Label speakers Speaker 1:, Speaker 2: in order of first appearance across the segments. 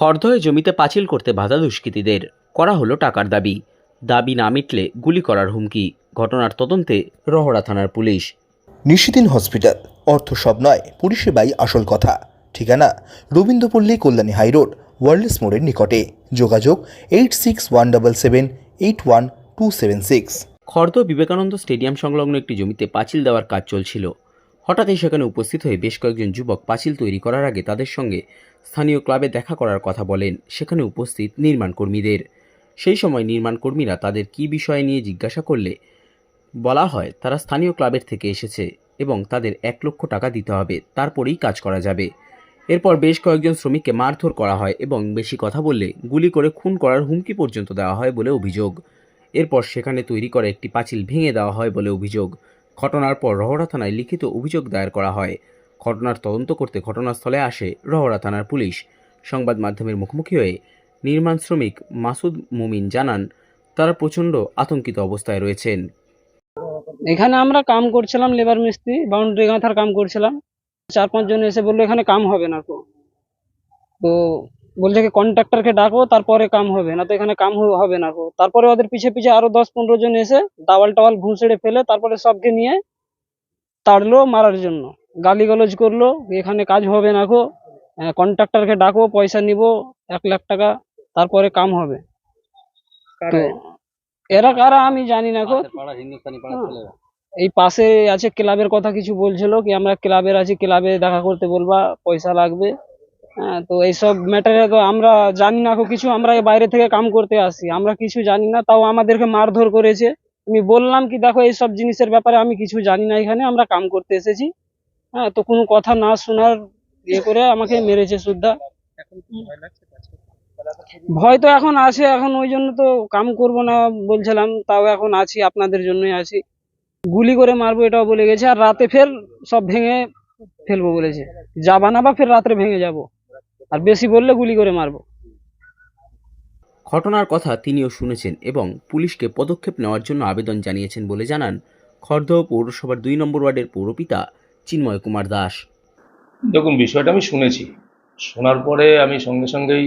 Speaker 1: খড়দহে জমিতে পাঁচিল করতে বাধা দুষ্কৃতীদের করা হলো টাকার দাবি। দাবি না মিটলে গুলি করার হুমকি ঘটনার তদন্তে রহড়া থানার পুলিশ।
Speaker 2: নিশিদিন হসপিটাল অর্থ সব নয় পরিষেবাই আসল কথা। ঠিকানা রবীন্দ্রপল্লী কল্যাণী হাইরোড ওয়ার্ল্ডস মোড়ের নিকটে। যোগাযোগ eight six one double seven eight one two seven six.
Speaker 1: Khardah Vivekananda stadium সংলগ্ন একটি জমিতে পাঁচিল দেওয়ার কাজ চলছিল। হঠাৎই সেখানে উপস্থিত হয়ে বেশ কয়েকজন যুবক পাঁচিল তৈরি করার আগে তাদের সঙ্গে স্থানীয় ক্লাবে দেখা করার কথা বলেন সেখানে উপস্থিত নির্মাণ কর্মীদের। সেই সময় নির্মাণ কর্মীরা তাদের কী বিষয় নিয়ে জিজ্ঞাসা করলে বলা হয়, তারা স্থানীয় ক্লাবের থেকে এসেছে এবং তাদের এক লক্ষ টাকা দিতে হবে, তারপরেই কাজ করা যাবে। এরপর বেশ কয়েকজন শ্রমিককে মারধর করা হয় এবং বেশি কথা বললে গুলি করে খুন করার হুমকি পর্যন্ত দেওয়া হয় বলে অভিযোগ। এরপর সেখানে তৈরি করা একটি পাঁচিল ভেঙে দেওয়া হয় বলে অভিযোগ। ঘটনার পর রহড়া থানায় লিখিত অভিযোগ দায়ের করা হয়। ঘটনার তদন্ত করতে ঘটনাস্থলে আসে রহড়া থানার পুলিশ। সংবাদ মাধ্যমের মুখোমুখি হয়ে নির্মাণ শ্রমিক মাসুদ মুমিন জানান, তারা প্রচণ্ড আতঙ্কিত অবস্থায় রয়েছেন।
Speaker 3: এখানে আমরা কাম করছিলাম লেবার মিস্ত্রি বাউন্ডারি গাঁথার কাম করছিলাম। চার পাঁচজন এসে বলল, এখানে কাম হবে না তো বলছে কি কন্ট্রাক্টরকে ডাকো তারপরে কাম হবে। না তো এখানে কাম হবে না তারপরে ওদের পিছে পিছে আরও দশ পনেরো জন এসে দাওয়াল টাওয়াল ভুঁসড়ে ফেলে তারপরে সবকে নিয়ে তাড়লো মারার জন্য। গালিগালজ করল এখানে কাজ হবে না গো। কন্ট্রাক্টরকে ডাকো পয়সা নিবো এক লাখ টাকা তারপরে কাম হবে। তো এরা কারা আমি জানি না গো। হ্যাঁ। এই পাশে আছে ক্লাবের কথা কিছু বলছিল কি আমরা ক্লাবের আছি ক্লাবে দেখা করতে বলবা পয়সা লাগবে। হ্যাঁ তো এইসব ম্যাটারে তো আমরা জানি না কিছু আমরা বাইরে থেকে কাম করতে আসি আমরা কিছু জানি না, তাও আমাদেরকে মারধর করেছে। আমি বললাম কি, দেখো এইসব জিনিসের ব্যাপারে আমি কিছু জানি না এখানে, আমরা কাম করতে এসেছি। হ্যাঁ তো কোনো কথা না শোনার ইয়ে করে আমাকে মেরেছে সুদ্ধা ভয় তো এখন আছে, এখন ওই জন্য তো কাম করব না বলছিলাম, তাও এখন আছি, আপনাদের জন্যই আছি। গুলি করে মারবো এটাও বলে গেছে, আর রাতে ফের সব ভেঙে ফেলব বলেছে। যাবা না বা ফের রাত্রে ভেঙে যাব। আর বেশি বললে গুলি করে মারবো।
Speaker 1: ঘটনার কথা তিনিও শুনেছেন এবং পুলিশকে পদক্ষেপ নেওয়ার জন্য আবেদন জানিয়েছেন বলে জানান খর্দহ পৌরসভার দুই নম্বর ওয়ার্ডের পৌরপিতা চিন্ময় কুমার দাস।
Speaker 4: দেখুন বিষয়টা আমি শুনেছি। শোনার পরে আমি সঙ্গে সঙ্গেই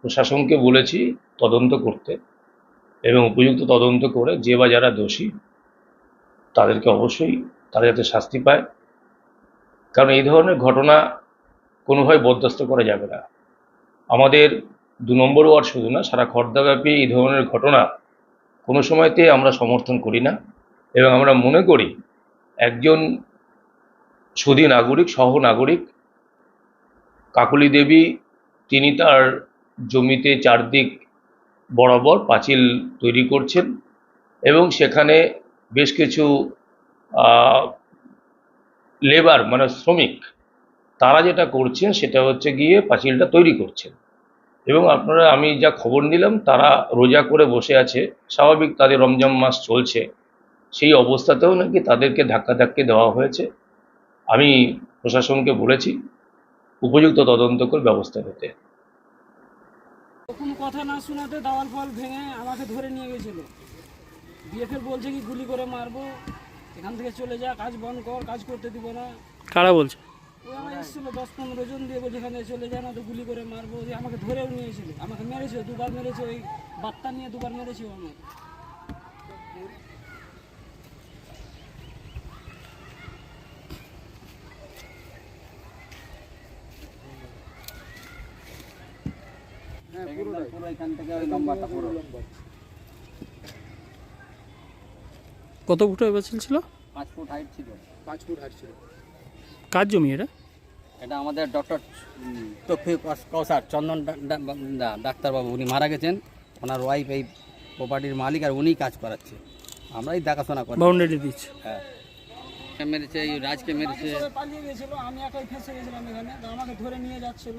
Speaker 4: প্রশাসনকে বলেছি তদন্ত করতে এবং উপযুক্ত তদন্ত করে যে বা যারা দোষী তাদেরকে অবশ্যই তারা যাতে শাস্তি পায়। কারণ এই ধরনের ঘটনা কোনোভাবে বরদাস্ত করা যাবে না। আমাদের দু নম্বর ওয়ার্ড শুধু না, সারা খর্দাব্যাপী এই ধরনের ঘটনা কোনো সময়তে আমরা সমর্থন করি না এবং আমরা মনে করি একজন সুধী নাগরিক, সহ নাগরিক, কাকলি দেবী, তিনি তার জমিতে চারদিক বরাবর পাঁচিল তৈরি করছেন এবং সেখানে বেশ কিছু লেবার মানে শ্রমিক তারা যেটা করছেন সেটা হচ্ছে গিয়ে পাঁচিলটা তৈরি করছেন। এবং আপনারা আমি যা খবর নিলাম তারা রোজা করে বসে আছে। স্বাভাবিক তাদের রমজান মাস চলছে। সেই অবস্থাতেও নাকি তাদেরকে ধাক্কাধাক্কি দেওয়া হয়েছে। আমি প্রশাসনকে বলেছি উপযুক্ত তদন্ত করে ব্যবস্থা নিতে।
Speaker 3: কোনো কথা না শোনাতে দাওয়াল ফল ভেঙে আমাকে ধরে নিয়ে গেছিল। দিয়ে ফের বলছে কি গুলি করে মারবো এখান থেকে চলে যা কাজ বন্ধ কর কাজ করতে দিব না।
Speaker 5: কারা বলছে?
Speaker 3: ওই আমার এসেছিল দশ পনেরো জন দিয়ে বলছে এখানে চলে যায় না তো গুলি করে মারবো। দিয়ে আমাকে ধরেও নিয়েছিল আমাকে মেরেছে দুবার মেরেছে ওই বার্তা নিয়ে দুবার মেরেছে ও আমাকে
Speaker 5: কত ফুট হাইট ছিল।
Speaker 6: পাঁচ ফুট হাইট ছিল।
Speaker 5: কার জমি এটা?
Speaker 6: এটা আমাদের ডক্টর তফিক কৌসার চন্দন ডাক্তারবাবু। উনি মারা গেছেন। ওনার ওয়াইফ এই প্রপার্টির মালিক আর উনিই কাজ করাচ্ছে। আমরাই দেখাশোনা করি।
Speaker 5: বাউন্ডারি দিচ্ছি।
Speaker 6: হ্যাঁ। মেরেছে এই রাজকে মেরেছে?
Speaker 3: পালিয়ে গেছিল আমি একাই ফেসে গেছিলাম এখানে। আমাকে ধরে নিয়ে যাচ্ছিল।